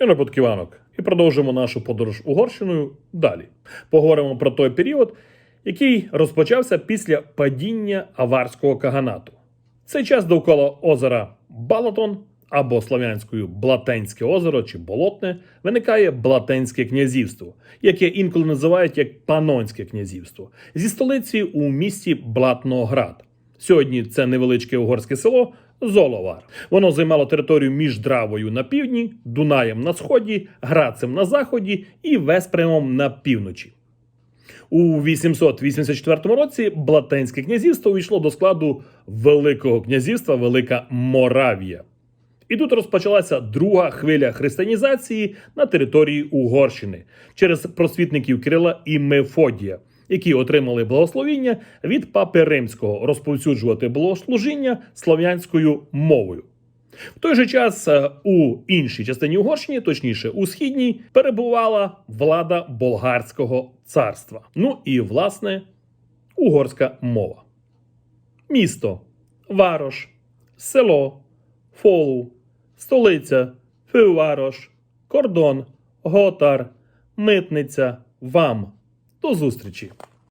Я не Подківанок. І продовжимо нашу подорож Угорщиною далі. Поговоримо про той період, який розпочався після падіння аварського каганату. Цей час довкола озера Балатон або слов'янською Блатенське озеро чи Болотне виникає Блатенське князівство, яке інколи називають як Панонське князівство, зі столиці у місті Блатноград. Сьогодні це невеличке угорське село Золовар. Воно займало територію між Дравою на півдні, Дунаєм на сході, Грацем на заході і Веспремом на півночі. У 884 році Блатенське князівство увійшло до складу Великого князівства Велика Моравія. І тут розпочалася друга хвиля християнізації на території Угорщини через просвітників Кирила і Мефодія, які отримали благословіння від папи римського розповсюджувати богослужіння слов'янською мовою. В той же час е, у іншій частині Угорщини, точніше у східній, перебувала влада болгарського царства. Ну і власне угорська мова. Місто, Варош, село, Фолу, столиця, Фюварош, кордон, Готар, Митниця, Вам. До зустрічі!